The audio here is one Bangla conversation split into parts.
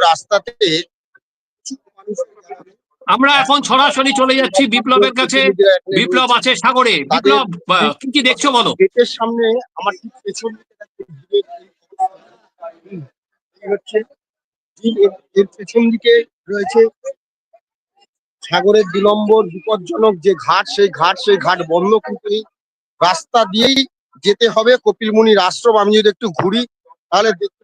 রাস্তাতে আমরা এখন সরাসরি চলে যাচ্ছি বিপ্লবের কাছে। বিপ্লব আছে সাগরে। বিপ্লব কি কি দেখছ বলো? গেটের সামনে আমার ঠিক পেছন হচ্ছে। এর- পেছন দিকে রয়েছে সাগরের দু নম্বর বিপজ্জনক যে ঘাট সেই ঘাট সেই ঘাট বন্ধ কিন্তু এই রাস্তা দিয়েই যেতে হবে। কপিলমুনির আশ্রম আমি যদি একটু ঘুরি তাহলে দেখতে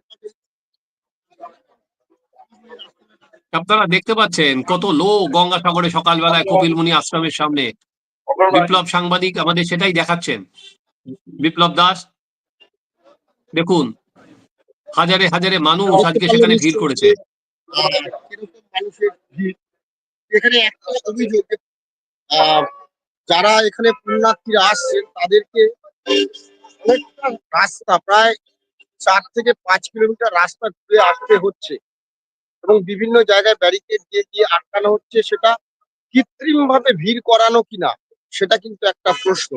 আপনারা দেখতে পাচ্ছেন কত লোক গঙ্গাসাগরে সকালবেলায় কপিলমুনি আশ্রমের সামনে। বিপ্লব সাংবাদিক আমাদের সেটাই দেখাচ্ছেন। বিপ্লব দাস, দেখুন, হাজারে হাজারে মানুষ আজকে সেখানে ভিড় করেছে। এখানে একটা অভিযোগ যারা এখানে পুণ্যার্থীরা আসছেন, তাদেরকে অনেকটা রাস্তা, প্রায় চার থেকে পাঁচ কিলোমিটার রাস্তা ঘুরে আসতে হচ্ছে। এবং বিভিন্ন জায়গায় ব্যারিকেড দিয়ে দিয়ে আটকানো হচ্ছে সেটা কৃত্রিম ভাবে ভিড় করানো কিনা, সেটা কিন্তু একটা প্রশ্ন।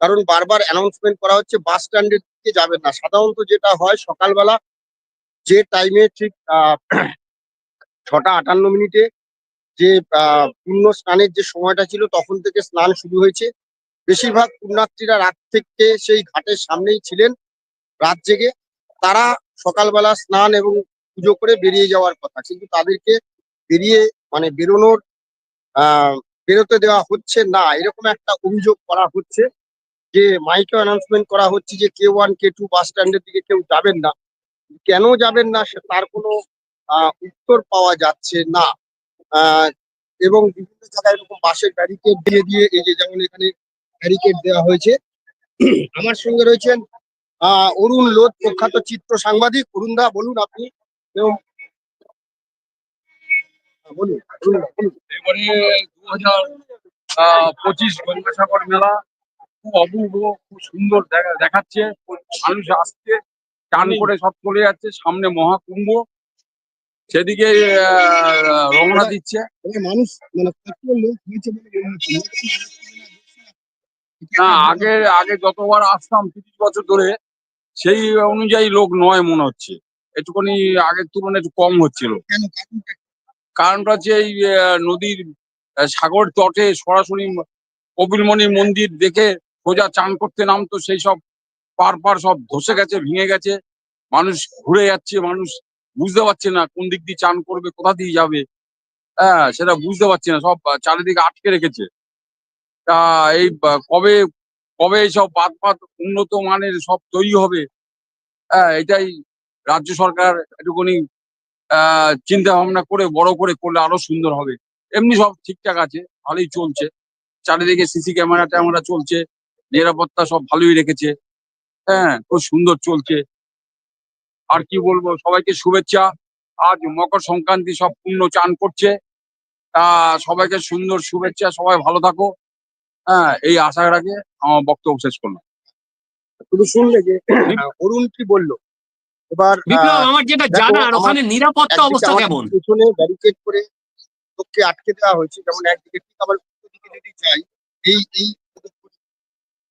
কারণ বারবার অ্যানাউন্সমেন্ট করা হচ্ছে বাস স্ট্যান্ডের দিকে যাবেন না। সাধারণত যেটা হয় সকালবেলা যে টাইমে ঠিক ছটা আটান্ন মিনিটে যে পুণ্য স্নানের যে সময়টা ছিল, তখন থেকে স্নান শুরু হয়েছে। বেশিরভাগ পুণ্যার্থীরা রাত থেকে সেই ঘাটের সামনেই ছিলেন রাত জেগে। তারা সকালবেলা স্নান এবং পুজো করে বেরিয়ে যাওয়ার কথা। কিন্তু তাদেরকে বেরিয়ে মানে বেরোনোর বেরোতে দেওয়া হচ্ছে না। এরকম একটা অভিযোগ করা হচ্ছে যে মাইকে অ্যানাউন্সমেন্ট করা হচ্ছে যে কে ওয়ান কে টু বাস স্ট্যান্ডের দিকে কেউ যাবেন না। কেন যাবেন না সে তার কোনো উত্তর পাওয়া যাচ্ছে না। এবং বিভিন্ন জায়গায় এরকম বাসের ব্যারিকেড দিয়ে দিয়ে এই যে যেমন এখানে ব্যারিকেড দেওয়া হয়েছে। আমার সঙ্গে রয়েছেন আহ, অরুণ লোধ প্রখ্যাত চিত্র সাংবাদিক। অরুণ দা বলুন আপনি। দা, বলুন এবারে দু হাজার পঁচিশ গঙ্গাসাগর মেলা খুব অপূর্ব খুব সুন্দর দেখা- দেখাচ্ছে। মানুষ আসছে করে সব চলে যাচ্ছে সামনে মহাকুম্ভ। সেদিকে রওনা দিচ্ছে। মানে মানুষ মানে? না আগে আগে যতবার আসতাম তিরিশ বছর ধরে সেই অনুযায়ী লোক নয় মনে হচ্ছে। একটুখানি আগের তুলনায় একটু কম হচ্ছিল। কারণটা? হচ্ছে এই নদীর সাগর তটে সরাসরি কপিলমণি মন্দির দেখে সোজা চান করতে নামতো সেই সব পার পার সব ধসে গেছে ভেঙে গেছে। মানুষ ঘুরে যাচ্ছে মানুষ বুঝতে পারছে না কোন দিক দিয়ে চান করবে কোথা দিয়ে যাবে। হ্যাঁ সেটা বুঝতে পারছে না সব চারিদিকে আটকে রেখেছে। তা এই কবে কবে সব বাদ বাদ উন্নত মানের সব তৈরি হবে? হ্যাঁ এটাই রাজ্য সরকার একটুখানি চিন্তা ভাবনা করে, বড় করে করলে আরও সুন্দর হবে। এমনি সব ঠিকঠাক আছে, ভালোই চলছে। চারিদিকে সিসি ক্যামেরা ট্যামেরা চলছে, নিরাপত্তা সব ভালোই রেখেছে। হ্যাঁ খুব সুন্দর চলছে। আর কি বলব, সবাইকে শুভেচ্ছা। আজ মকর সংক্রান্তি সব পূর্ণ চান করছে। তা সবাইকে সুন্দর শুভেচ্ছা, সবাই ভালো থাকো। হ্যাঁ এই আশা রাখে আমার বক্তব্য শেষ করলাম। তুমি শুনলে যে অরুণ কি বলল? এবার আমার যেটা জানা জানার ওখানে নিরাপত্তা অবস্থা কেমন? পেছনে ব্যারিকেড করে লোককে আটকে দেওয়া হয়েছে যেমন একদিকে ঠিক আবার দিকে যদি যাই এই এই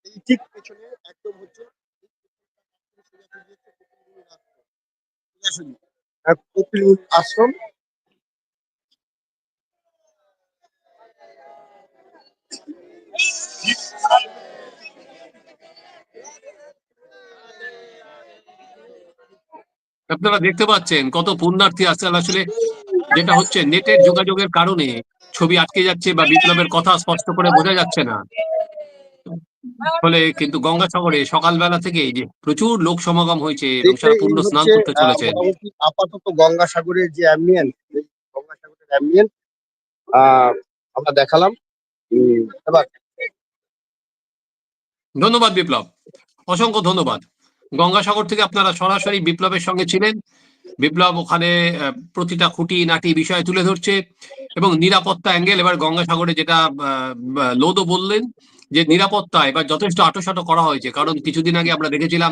এই ঠিক পেছনে একদম হচ্ছে সোজাসুজি, আশ্রম আপনারা দেখতে পাচ্ছেন কত পুণ্যার্থী আসছে আসলে যেটা হচ্ছে নেটের যোগাযোগের কারণে ছবি আটকে যাচ্ছে বা বিপ্লবের কথা স্পষ্ট করে বোঝা যাচ্ছে না। ফলে কিন্তু গঙ্গাসাগরে সকালবেলা থেকে এই যে প্রচুর লোক সমাগম হয়েছে এবং সারা পূর্ণ স্নান করতে চলেছে আপাতত গঙ্গাসাগরের যে অ্যাম্বিয়েন্স গঙ্গাসাগরের অ্যাম্বিয়েন্স আমরা দেখালাম। এবার ধন্যবাদ বিপ্লব। অসংখ্য ধন্যবাদ। গঙ্গাসাগর থেকে আপনারা সরাসরি বিপ্লবের সঙ্গে ছিলেন। বিপ্লব ওখানে প্রতিটা খুঁটি, নাটি বিষয় তুলে ধরছে এবং নিরাপত্তা অ্যাঙ্গেল, এবার গঙ্গাসাগরে যেটা লোদও বললেন যে নিরাপত্তা এবার যথেষ্ট আটোসাটো করা হয়েছে। কারণ কিছুদিন আগে আমরা দেখেছিলাম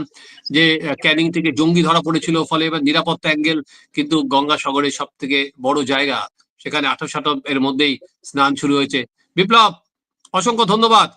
যে ক্যানিং থেকে জঙ্গি ধরা পড়েছিল, ফলে এবার নিরাপত্তা অ্যাঙ্গেল কিন্তু গঙ্গাসাগরের সব থেকে বড় জায়গা। সেখানে আটোসাটো এর মধ্যেই স্নান শুরু হয়েছে। বিপ্লব, অসংখ্য ধন্যবাদ।